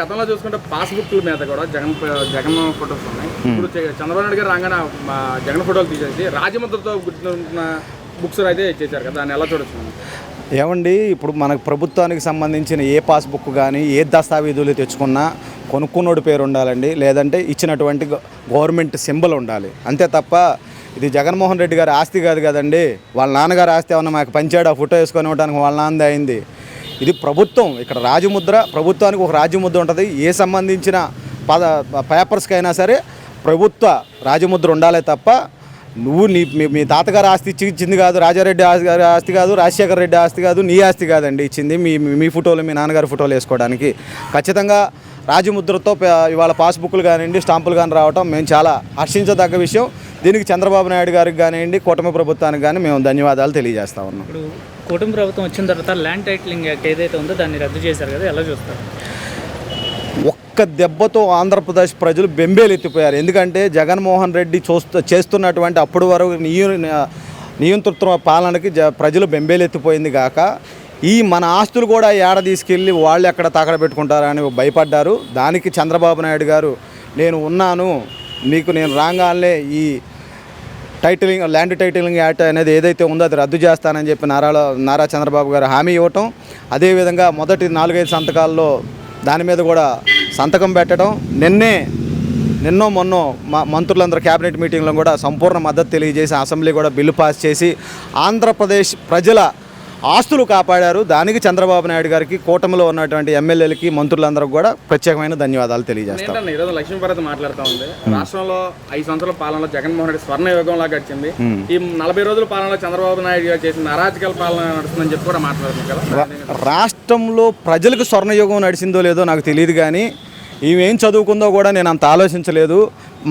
గతంలో చూసుకుంటే పాస్బుక్ల మీద కూడా జగన్ జగన్ ఫోటోస్ ఉన్నాయి. ఇప్పుడు చంద్రబాబు నాయుడు గారు రాగానే జగన్ ఫోటోలు తీసేసి రాజముద్రతో గుర్తున్న బుక్స్ అయితే ఇచ్చేసారు కదా దాన్ని ఎలా చూడొచ్చు? ఏమండి ఇప్పుడు మనకు ప్రభుత్వానికి సంబంధించిన ఏ పాస్బుక్ కానీ ఏ దస్తావేజులు తెచ్చుకున్నా కొనుక్కున్నోడి పేరు ఉండాలండి. లేదంటే ఇచ్చినటువంటి గవర్నమెంట్ సింబల్ ఉండాలి. అంతే తప్ప ఇది జగన్మోహన్ రెడ్డి గారి ఆస్తి కాదు కదండి. వాళ్ళ నాన్నగారి ఆస్తి ఏమన్నా మాకు పంచాడు? ఆ ఫోటో వేసుకొని ఇవ్వడానికి వాళ్ళ నాన్నది అయింది. ఇది ప్రభుత్వం ఇక్కడ రాజముద్ర ప్రభుత్వానికి ఒక రాజముద్ర ఉంటుంది. ఏ సంబంధించిన పద పేపర్స్కి అయినా సరే ప్రభుత్వ రాజముద్ర ఉండాలి తప్ప నువ్వు నీ మీ- మీ తాతగారు ఆస్తి ఇచ్చింది కాదు రాజారెడ్డి ఆస్తి గారి ఆస్తి కాదు రాజశేఖర రెడ్డి ఆస్తి కాదు నీ ఆస్తి కాదండి ఇచ్చింది మీ మీ- ఫోటోలు మీ నాన్నగారి ఫోటోలు వేసుకోవడానికి. ఖచ్చితంగా రాజముద్రతో ఇవాళ పాస్బుక్లు కానివ్వండి స్టాంపులు కానీ రావటం మేము చాలా హర్షించదగ్గ విషయం. దీనికి చంద్రబాబు నాయుడు గారికి కానివ్వండి కూటమి ప్రభుత్వానికి కానీ మేము ధన్యవాదాలు తెలియజేస్తా ఉన్నాం. కూటమి ప్రభుత్వం వచ్చిన తర్వాత ల్యాండ్ టైటిలింగ్ యాక్ట్ ఏదైతే ఉందో దాన్ని రద్దు చేశారు కదా ఎలా చూస్తారు? ఒక్క దెబ్బతో ఆంధ్రప్రదేశ్ ప్రజలు బెంబేలెత్తిపోయారు. ఎందుకంటే జగన్మోహన్ రెడ్డి చూస్తూ చేస్తున్నటువంటి అప్పటి వరకు నియ నియంతృత్వ పాలనకి జ ప్రజలు బెంబేలెత్తిపోయింది కాక ఈ మన ఆస్తులు కూడా ఏడ తీసుకెళ్ళి వాళ్ళు ఎక్కడ తాకడ పెట్టుకుంటారని భయపడ్డారు. దానికి చంద్రబాబు నాయుడు గారు నేను ఉన్నాను మీకు నేను రాగానే ఈ టైటిలింగ్ ల్యాండ్ టైటిలింగ్ యాక్ట్ అనేది ఏదైతే ఉందో అది రద్దు చేస్తానని చెప్పి నారా నారా చంద్రబాబు గారు హామీ ఇవ్వటం అదేవిధంగా మొదటి నాలుగైదు సంతకాల్లో దాని మీద కూడా సంతకం పెట్టడం నిన్నే నిన్నో మొన్నో మా మంత్రులందరూ క్యాబినెట్ మీటింగ్లో కూడా సంపూర్ణ మద్దతు తెలియజేసి అసెంబ్లీ కూడా బిల్లు పాస్ చేసి ఆంధ్రప్రదేశ్ ప్రజల ఆస్తులు కాపాడారు. దానికి చంద్రబాబు నాయుడు గారికి కూటమిలో ఉన్నటువంటి ఎమ్మెల్యేలకి మంత్రులందరికీ కూడా ప్రత్యేకమైన ధన్యవాదాలు తెలియజేస్తాం. ఏంటంటే ఈరోజు లక్ష్మీభారత్ మాట్లాడుతూ ఉంది. రాష్ట్రంలో ఐదు సంవత్సరాల పాలనలో జగన్మోహన్ రెడ్డి స్వర్ణ యుగం లాగా గడిచింది ఈ నలభై రోజుల పాలనలో చంద్రబాబు నాయుడు గారు చేసిన అరాచకాల పాలన నడుస్తుందని చెప్పి కూడా మాట్లాడుతుంది కదా. రాష్ట్రంలో ప్రజలకు స్వర్ణయుగం నడిచిందో లేదో నాకు తెలియదు కానీ ఈమె ఏం చదువుకుందో కూడా నేను అంత ఆలోచించలేదు.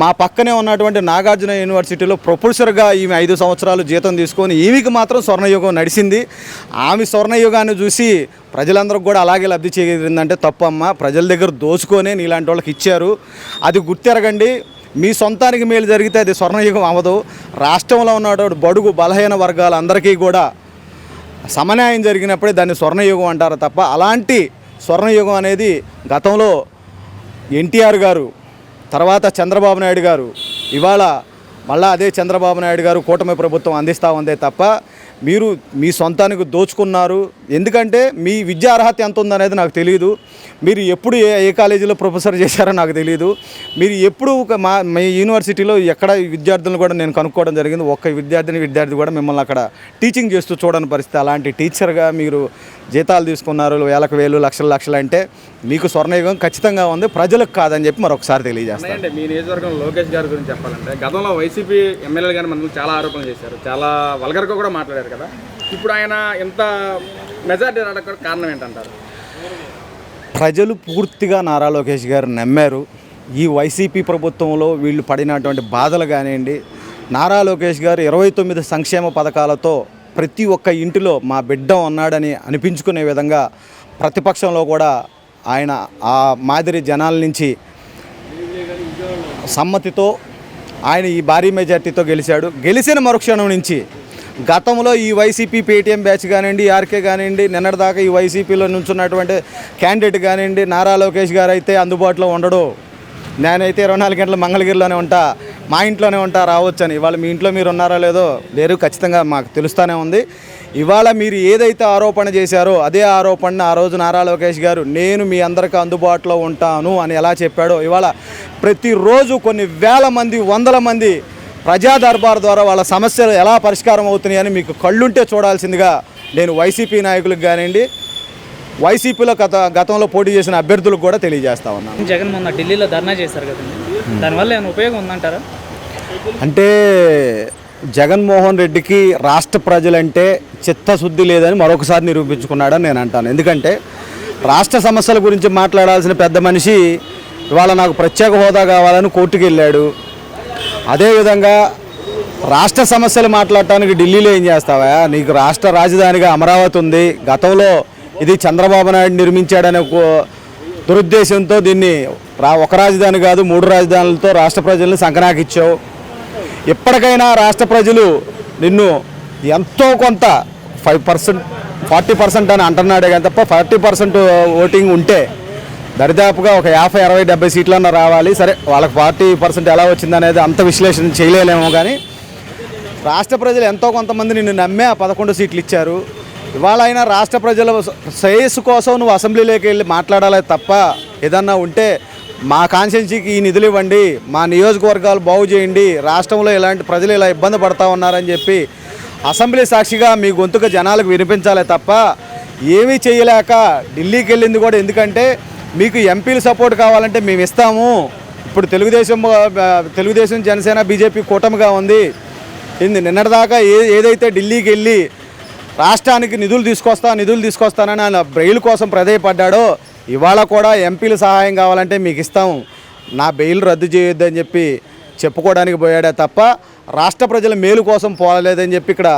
మా పక్కనే ఉన్నటువంటి నాగార్జున యూనివర్సిటీలో ప్రొఫెసర్గా ఈమె ఐదు సంవత్సరాలు జీతం తీసుకొని ఈమెకి మాత్రం స్వర్ణయుగం నడిచింది. ఆమె స్వర్ణయుగాన్ని చూసి ప్రజలందరూ కూడా అలాగే లబ్ధి చేరిందంటే తప్పమ్మ. ప్రజల దగ్గర దోచుకొనే నీలాంటి వాళ్ళకి ఇచ్చారు. అది గుర్తెరగండి. మీ సొంతానికి మేలు జరిగితే అది స్వర్ణయుగం అవ్వదు. రాష్ట్రంలో ఉన్నటువంటి బడుగు బలహీన వర్గాలందరికీ కూడా సమన్యాయం జరిగినప్పుడే దాన్ని స్వర్ణయుగం అంటారు తప్ప అలాంటి స్వర్ణయుగం అనేది గతంలో ఎన్టీఆర్ గారు తర్వాత చంద్రబాబు నాయుడు గారు ఇవాళ మళ్ళా అదే చంద్రబాబు నాయుడు గారు కూటమి ప్రభుత్వం అందిస్తూ ఉందే తప్ప మీరు మీ సొంతానికి దోచుకున్నారు ఎందుకంటే మీ విద్యా అర్హత ఎంత ఉందనేది నాకు తెలియదు మీరు ఎప్పుడు ఏ ఏ కాలేజీలో ప్రొఫెసర్ చేశారో నాకు తెలియదు మీరు ఎప్పుడు ఒక మా మీ యూనివర్సిటీలో ఎక్కడ విద్యార్థులను కూడా నేను కనుక్కోవడం జరిగింది. ఒక్క విద్యార్థిని విద్యార్థి కూడా మిమ్మల్ని అక్కడ టీచింగ్ చేస్తూ చూడని పరిస్థితి. అలాంటి టీచర్గా మీరు జీతాలు తీసుకున్నారు వేలకు వేలు లక్షల లక్షలు అంటే మీకు స్వర్ణయుగం ఖచ్చితంగా ఉంది. ప్రజలకు కాదని చెప్పి మరొకసారి తెలియజేస్తాను. అంటే మీ నియోజకవర్గం లోకేష్ గారి గురించి చెప్పాలంటే గతంలో వైసీపీ ఎమ్మెల్యేలు గారు మన చాలా ఆరోపణలు చేశారు. చాలా వల్గర్గా కూడా మాట్లాడారు కదా. ఇప్పుడు ఆయన ఎంత మెజార్టీ రావడానికి కారణం ఏంటంటారు? ప్రజలు పూర్తిగా నారా లోకేష్ గారు నమ్మారు. ఈ వైసీపీ ప్రభుత్వంలో వీళ్ళు పడినటువంటి బాధలు కానివ్వండి నారా లోకేష్ గారు ఇరవై తొమ్మిది సంక్షేమ పథకాలతో ప్రతి ఒక్క ఇంటిలో మా బిడ్డ ఉన్నాడని అనిపించుకునే విధంగా ప్రతిపక్షంలో కూడా ఆయన ఆ మాదిరి జనాల నుంచి సమ్మతితో ఆయన ఈ భారీ మెజార్టీతో గెలిచాడు. గెలిచిన మరుక్షణం నుంచి గతంలో ఈ వైసీపీ పేటీఎం బ్యాచ్ కానివ్వండి ఆర్కే కానివ్వండి నిన్నటిదాకా ఈ వైసీపీలో నుంచున్నటువంటి క్యాండిడేట్ కానివ్వండి నారా లోకేష్ గారు అయితే అందుబాటులో ఉండడు. నేనైతే ఇరవై నాలుగు గంటలు మంగళగిరిలోనే ఉంటా మా ఇంట్లోనే ఉంటా రావచ్చని. ఇవాళ మీ ఇంట్లో మీరు ఉన్నారా లేదో లేరు ఖచ్చితంగా మాకు తెలుస్తూనే ఉంది. ఇవాళ మీరు ఏదైతే ఆరోపణ చేశారో అదే ఆరోపణ ఆ రోజు నారా లోకేష్ గారు నేను మీ అందరికీ అందుబాటులో ఉంటాను అని ఎలా చెప్పాడో ఇవాళ ప్రతిరోజు కొన్ని వేల మంది వందల మంది ప్రజా దర్బార్ ద్వారా వాళ్ళ సమస్యలు ఎలా పరిష్కారం అవుతున్నాయని మీకు కళ్ళుంటే చూడాల్సిందిగా నేను వైసీపీ నాయకులకు కానివ్వండి వైసీపీలో గత గతంలో పోటీ చేసిన అభ్యర్థులకు కూడా తెలియజేస్తా ఉన్నాను. జగన్ మొన్న ఢిల్లీలో ధర్నా చేశారు కదండి. దానివల్ల ఏమైనా ఉపయోగం ఉందంటారా? అంటే జగన్మోహన్ రెడ్డికి రాష్ట్ర ప్రజలంటే చిత్తశుద్ధి లేదని మరొకసారి నిరూపించుకున్నాడని నేను అంటాను. ఎందుకంటే రాష్ట్ర సమస్యల గురించి మాట్లాడాల్సిన పెద్ద మనిషి ఇవాళ నాకు ప్రత్యేక హోదా కావాలని కోర్టుకు వెళ్ళాడు అదేవిధంగా రాష్ట్ర సమస్యలు మాట్లాడటానికి ఢిల్లీలో ఏం చేస్తావా? నీకు రాష్ట్ర రాజధానిగా అమరావతి ఉంది. గతంలో ఇది చంద్రబాబు నాయుడు నిర్మించాడనే కో- దురుద్దేశంతో దీన్ని రా ఒక రాజధాని కాదు మూడు రాజధానులతో రాష్ట్ర ప్రజల్ని సంకనాకిచ్చావు. ఇప్పటికైనా రాష్ట్ర ప్రజలు నిన్ను ఎంతో కొంత ఫైవ్ పర్సెంట్ ఫార్టీ పర్సెంట్ అని అంటున్నాడే కానీ తప్ప ఫార్టీ పర్సెంట్ ఓటింగ్ ఉంటే దరిదాపుగా ఒక యాభై అరవై డెబ్బై సీట్లన్నా రావాలి. సరే వాళ్ళకి ఫార్టీ పర్సెంట్ ఎలా వచ్చిందనేది అంత విశ్లేషణ చేయలేమో కానీ రాష్ట్ర ప్రజలు ఎంతో కొంతమంది నిన్ను నమ్మే ఆ పదకొండు సీట్లు ఇచ్చారు. ఇవాళ అయినా రాష్ట్ర ప్రజల శ్రేయస్సు కోసం నువ్వు అసెంబ్లీలోకి వెళ్ళి మాట్లాడాలి తప్ప ఏదన్నా ఉంటే మా కాన్స్టిట్యున్సీకి ఈ నిధులు ఇవ్వండి మా నియోజకవర్గాలు బాగు చేయండి రాష్ట్రంలో ఇలాంటి ప్రజలు ఇలా ఇబ్బంది పడతా ఉన్నారని చెప్పి అసెంబ్లీ సాక్షిగా మీ గొంతుక జనాలకు వినిపించాలి తప్ప ఏమీ చేయలేక ఢిల్లీకి వెళ్ళింది కూడా ఎందుకంటే మీకు ఎంపీలు సపోర్ట్ కావాలంటే మేము ఇస్తాము. ఇప్పుడు తెలుగుదేశం తెలుగుదేశం జనసేన బీజేపీ కూటమిగా ఉంది. ఇది నిన్నటిదాకా ఏ ఏదైతే ఢిల్లీకి వెళ్ళి రాష్ట్రానికి నిధులు తీసుకొస్తా నిధులు తీసుకొస్తానని ఆయన బెయిల్ కోసం ప్రదేయపడ్డాడో ఇవాళ కూడా ఎంపీలు సహాయం కావాలంటే మీకు ఇస్తాము నా బెయిల్ రద్దు చేయొద్దని చెప్పి చెప్పుకోవడానికి పోయాడే తప్ప రాష్ట్ర ప్రజల మేలు కోసం పోలేదని చెప్పి ఇక్కడ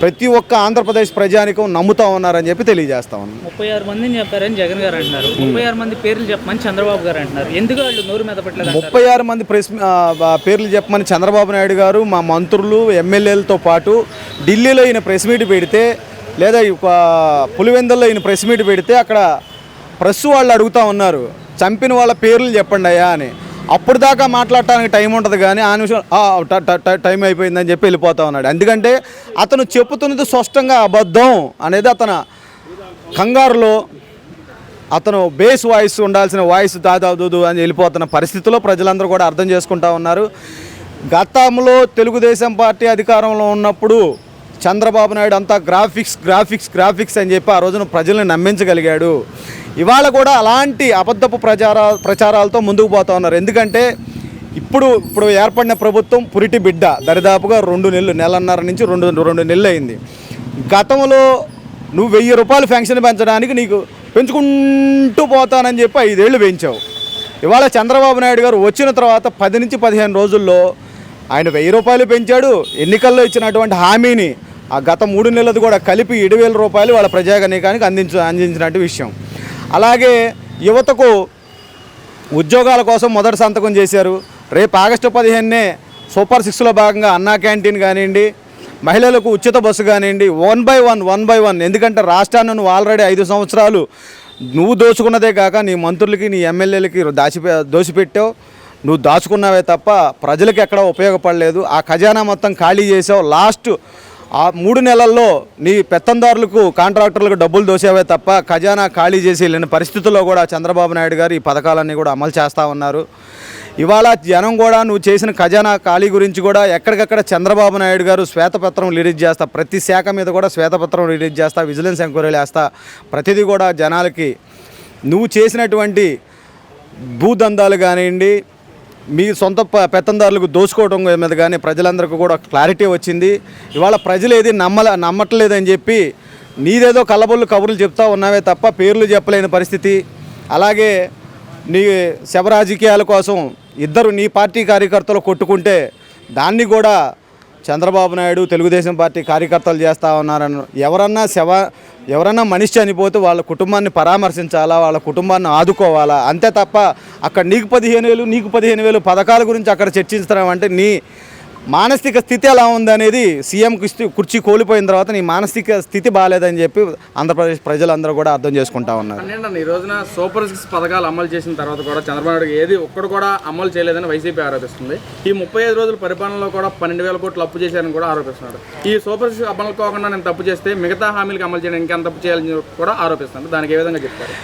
ప్రతి ఒక్క ఆంధ్రప్రదేశ్ ప్రజానికం నమ్ముతా ఉన్నారని చెప్పి తెలియజేస్తా ఉన్నాను ముప్పై ఆరు మందిని చెప్పారని జగన్ గారు అంటున్నారు. ముప్పై ఆరు మంది పేర్లు చెప్పమని చంద్రబాబు గారు అంటున్నారు. ఎందుకు వాళ్ళు నోరు మీద పెట్టలేదు? ముప్పై ఆరు మంది ప్రెస్ పేర్లు చెప్పమని చంద్రబాబు నాయుడు గారు మా మంత్రులు ఎమ్మెల్యేలతో పాటు ఢిల్లీలో ఈయన ప్రెస్ మీట్ పెడితే లేదా పులివెందుల్లో ఈయన ప్రెస్ మీట్ పెడితే అక్కడ ప్రెస్ వాళ్ళు అడుగుతా ఉన్నారు. చంపిన వాళ్ళ పేర్లు చెప్పండి అయ్యా అని. అప్పుడు దాకా మాట్లాడటానికి టైం ఉంటుంది కానీ ఆ నిమిషం టైం అయిపోయిందని చెప్పి వెళ్ళిపోతా ఉన్నాడు. ఎందుకంటే అతను చెప్పుతున్నది స్పష్టంగా అబద్ధం అనేది అతను కంగారులో అతను బేస్ వాయిస్ ఉండాల్సిన వాయిస్ దాదాదు అని వెళ్ళిపోతున్న పరిస్థితిలో ప్రజలందరూ కూడా అర్థం చేసుకుంటా ఉన్నారు. గతంలో తెలుగుదేశం పార్టీ అధికారంలో ఉన్నప్పుడు చంద్రబాబు నాయుడు అంతా గ్రాఫిక్స్ గ్రాఫిక్స్ గ్రాఫిక్స్ అని చెప్పి ఆ రోజున ప్రజల్ని నమ్మించగలిగాడు. ఇవాళ కూడా అలాంటి అబద్ధపు ప్రచార ప్రచారాలతో ముందుకు పోతా ఉన్నారు. ఎందుకంటే ఇప్పుడు ఇప్పుడు ఏర్పడిన ప్రభుత్వం పురిటి బిడ్డ. దరిదాపుగా రెండు నెలలు నెలన్నర నుంచి రెండు రెండు నెలలు అయింది. గతంలో నువ్వు వెయ్యి రూపాయలు ఫెన్షన్ పెంచడానికి నీకు పెంచుకుంటూ పోతానని చెప్పి ఐదేళ్ళు పెంచావు ఇవాళ చంద్రబాబు నాయుడు గారు వచ్చిన తర్వాత పది నుంచి పదిహేను రోజుల్లో ఆయన వెయ్యి రూపాయలు పెంచాడు. ఎన్నికల్లో ఇచ్చినటువంటి హామీని ఆ గత మూడు నెలలది కూడా కలిపి ఏడు వేల రూపాయలు వాళ్ళ ప్రజాగణికానికి అందించ అందించినట్టు విషయం. అలాగే యువతకు ఉద్యోగాల కోసం మొదటి సంతకం చేశారు. రేపు ఆగస్టు పదిహేనునే సూపర్ సిక్స్లో భాగంగా అన్నా క్యాంటీన్ కానివ్వండి మహిళలకు ఉచిత బస్సు కానివ్వండి one by one one by one. ఎందుకంటే రాష్ట్రాన్ని నువ్వు ఆల్రెడీ ఐదు సంవత్సరాలు నువ్వు దోచుకున్నదే కాక నీ మంత్రులకి నీ ఎమ్మెల్యేలకి దాచిపె దోచిపెట్టావు. నువ్వు దాచుకున్నావే తప్ప ప్రజలకు ఎక్కడ ఉపయోగపడలేదు. ఆ ఖజానా మొత్తం ఖాళీ చేసావు. లాస్ట్ ఆ మూడు నెలల్లో నీ పెత్తందారులకు కాంట్రాక్టర్లకు డబ్బులు దోసేవే తప్ప ఖజానా ఖాళీ చేసి వెళ్ళిన పరిస్థితుల్లో కూడా చంద్రబాబు నాయుడు గారు ఈ పథకాలన్నీ కూడా అమలు చేస్తూ ఉన్నారు. ఇవాళ జనం కూడా నువ్వు చేసిన ఖజానా ఖాళీ గురించి కూడా ఎక్కడికక్కడ చంద్రబాబు నాయుడు గారు శ్వేతపత్రం రిలీజ్ చేస్తా ప్రతి శాఖ మీద కూడా శ్వేతపత్రం రిలీజ్ చేస్తా విజిలెన్స్ ఎంక్వైరీలు వేస్తా ప్రతిదీ కూడా జనాలకి నువ్వు చేసినటువంటి భూదందాలు కానివ్వండి మీ సొంత పెత్తందారులకు దోచుకోవడం మీద కానీ ప్రజలందరికీ కూడా క్లారిటీ వచ్చింది. ఇవాళ ప్రజలు ఏది నమ్మల నమ్మట్లేదని చెప్పి నీదేదో కలబొల్లు కబుర్లు చెప్తా ఉన్నావే తప్ప పేర్లు చెప్పలేని పరిస్థితి. అలాగే నీ శవ రాజకీయాల కోసం ఇద్దరు నీ పార్టీ కార్యకర్తలు కొట్టుకుంటే దాన్ని కూడా చంద్రబాబు నాయుడు తెలుగుదేశం పార్టీ కార్యకర్తలు చేస్తూ ఉన్నారని ఎవరన్నా శవ ఎవరైనా మనిషి చనిపోతే వాళ్ళ కుటుంబాన్ని పరామర్శించాలా వాళ్ళ కుటుంబాన్ని ఆదుకోవాలా? అంతే తప్ప అక్కడ నీకు పదిహేను వేలు నీకు పదిహేను వేలు పథకాల గురించి అక్కడ చర్చించడం అంటే నీ మానసిక స్థితి ఎలా ఉందనేది సీఎం కుర్చీ కోల్పోయిన తర్వాత నీ మానసిక స్థితి బాగాలేదని చెప్పి ఆంధ్రప్రదేశ్ ప్రజలందరూ కూడా అర్థం చేసుకుంటా ఉన్నారు. ఈ రోజున సూపర్ సిక్స్ పథకాలు అమలు చేసిన తర్వాత కూడా చంద్రబాబు నాయుడు ఏది ఒక్కడు కూడా అమలు చేయలేదని వైసీపీ ఆరోపిస్తుంది. ఈ ముప్పై ఐదు రోజుల పరిపాలనలో కూడా పన్నెండు వేల కోట్లు అప్పు చేశారని కూడా ఆరోపిస్తున్నారు. ఈ సూపర్ సిక్స్ అమలు కాకుండా నేను తప్పు చేస్తే మిగతా హామీలకు అమలు చేయడానికి ఎంత తప్పు చేయాలని కూడా ఆరోపిస్తున్నారు. దానికి ఏ విధంగా చెప్తారు?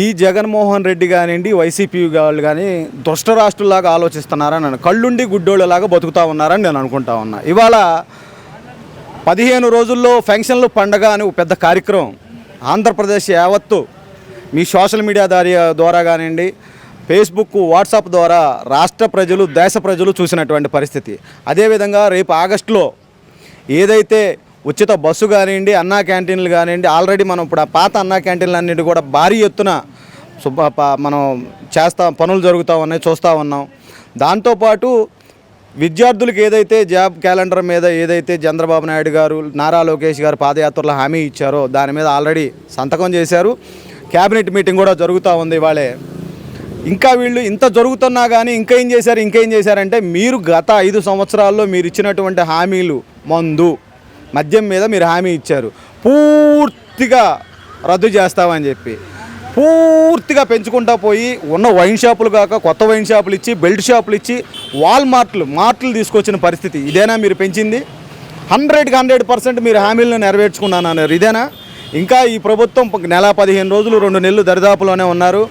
ఈ జగన్మోహన్ రెడ్డి కానివ్వండి వైసీపీ వాళ్ళు కానీ దుష్ట రాష్ట్రులాగా ఆలోచిస్తున్నారని నేను కళ్ళుండి గుడ్డోళ్ళలాగా బతుకుతా ఉన్నారని నేను అనుకుంటా ఉన్నా. ఇవాళ పదిహేను రోజుల్లో ఫంక్షన్లు పండగ అని ఒక పెద్ద కార్యక్రమం. ఆంధ్రప్రదేశ్ యావత్తు మీ సోషల్ మీడియా దారి ద్వారా కానివ్వండి ఫేస్బుక్ వాట్సాప్ ద్వారా రాష్ట్ర ప్రజలు దేశ ప్రజలు చూసినటువంటి పరిస్థితి. అదేవిధంగా రేపు ఆగస్టులో ఏదైతే ఉచిత బస్సు కానివ్వండి అన్నా క్యాంటీన్లు కానివ్వండి ఆల్రెడీ మనం ఇప్పుడు ఆ పాత అన్నా క్యాంటీన్లు అన్నిటి కూడా భారీ ఎత్తున ప- మనం చేస్తా పనులు జరుగుతూ ఉన్నాయి చూస్తూ ఉన్నాం. దాంతోపాటు విద్యార్థులకు ఏదైతే జాబ్ క్యాలెండర్ మీద ఏదైతే చంద్రబాబు నాయుడు గారు నారా లోకేష్ గారు పాదయాత్రలో హామీ ఇచ్చారో దాని మీద ఆల్రెడీ సంతకం చేశారు. క్యాబినెట్ మీటింగ్ కూడా జరుగుతూ ఉంది ఇవాళే. ఇంకా వీళ్ళు ఇంత జరుగుతున్నా కానీ ఇంకా ఏం చేశారు ఇంకేం చేశారంటే మీరు గత ఐదు సంవత్సరాల్లో మీరు ఇచ్చినటువంటి హామీలు మందు. మద్యం మీద మీరు హామీ ఇచ్చారు. పూర్తిగా రద్దు చేస్తామని చెప్పి. పూర్తిగా పెంచుకుంటా పోయి ఉన్న వైన్ షాపులు కాక కొత్త వైన్ షాపులు ఇచ్చి బెల్ట్ షాపులు ఇచ్చి వాల్ మార్ట్లు మార్ట్లు తీసుకొచ్చిన పరిస్థితి. ఇదేనా మీరు పెంచింది? హండ్రెడ్కి హండ్రెడ్ పర్సెంట్ మీరు హామీలను నెరవేర్చుకున్నాను అన్నారు ఇదేనా? ఇంకా ఈ ప్రభుత్వం నెల పదిహేను రోజులు రెండు నెలలు దరిదాపులోనే ఉన్నారు.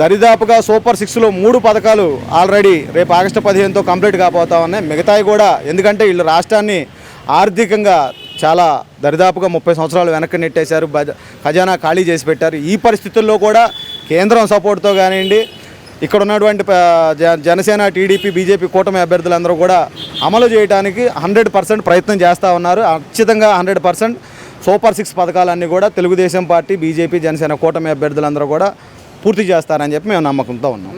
దరిదాపుగా సూపర్ సిక్స్లో మూడు పథకాలు ఆల్రెడీ రేపు ఆగస్టు పదిహేనుతో కంప్లీట్ కాబోతా ఉన్నాయి. మిగతాయి కూడా ఎందుకంటే వీళ్ళు రాష్ట్రాన్ని ఆర్థికంగా చాలా దరిదాపుగా ముప్పై సంవత్సరాలు వెనక్కి నెట్టేశారు. బజ ఖజానా ఖాళీ చేసి పెట్టారు. ఈ పరిస్థితుల్లో కూడా కేంద్రం సపోర్ట్తో కానివ్వండి ఇక్కడ ఉన్నటువంటి జనసేన టీడీపీ బీజేపీ కూటమి అభ్యర్థులందరూ కూడా అమలు చేయడానికి హండ్రెడ్ పర్సెంట్ ప్రయత్నం చేస్తూ ఉన్నారు. ఖచ్చితంగా హండ్రెడ్ పర్సెంట్ సూపర్ సిక్స్ పథకాలన్నీ కూడా తెలుగుదేశం పార్టీ బీజేపీ జనసేన కూటమి అభ్యర్థులందరూ కూడా పూర్తి చేస్తారని చెప్పి మేము నమ్మకంతో ఉన్నాం.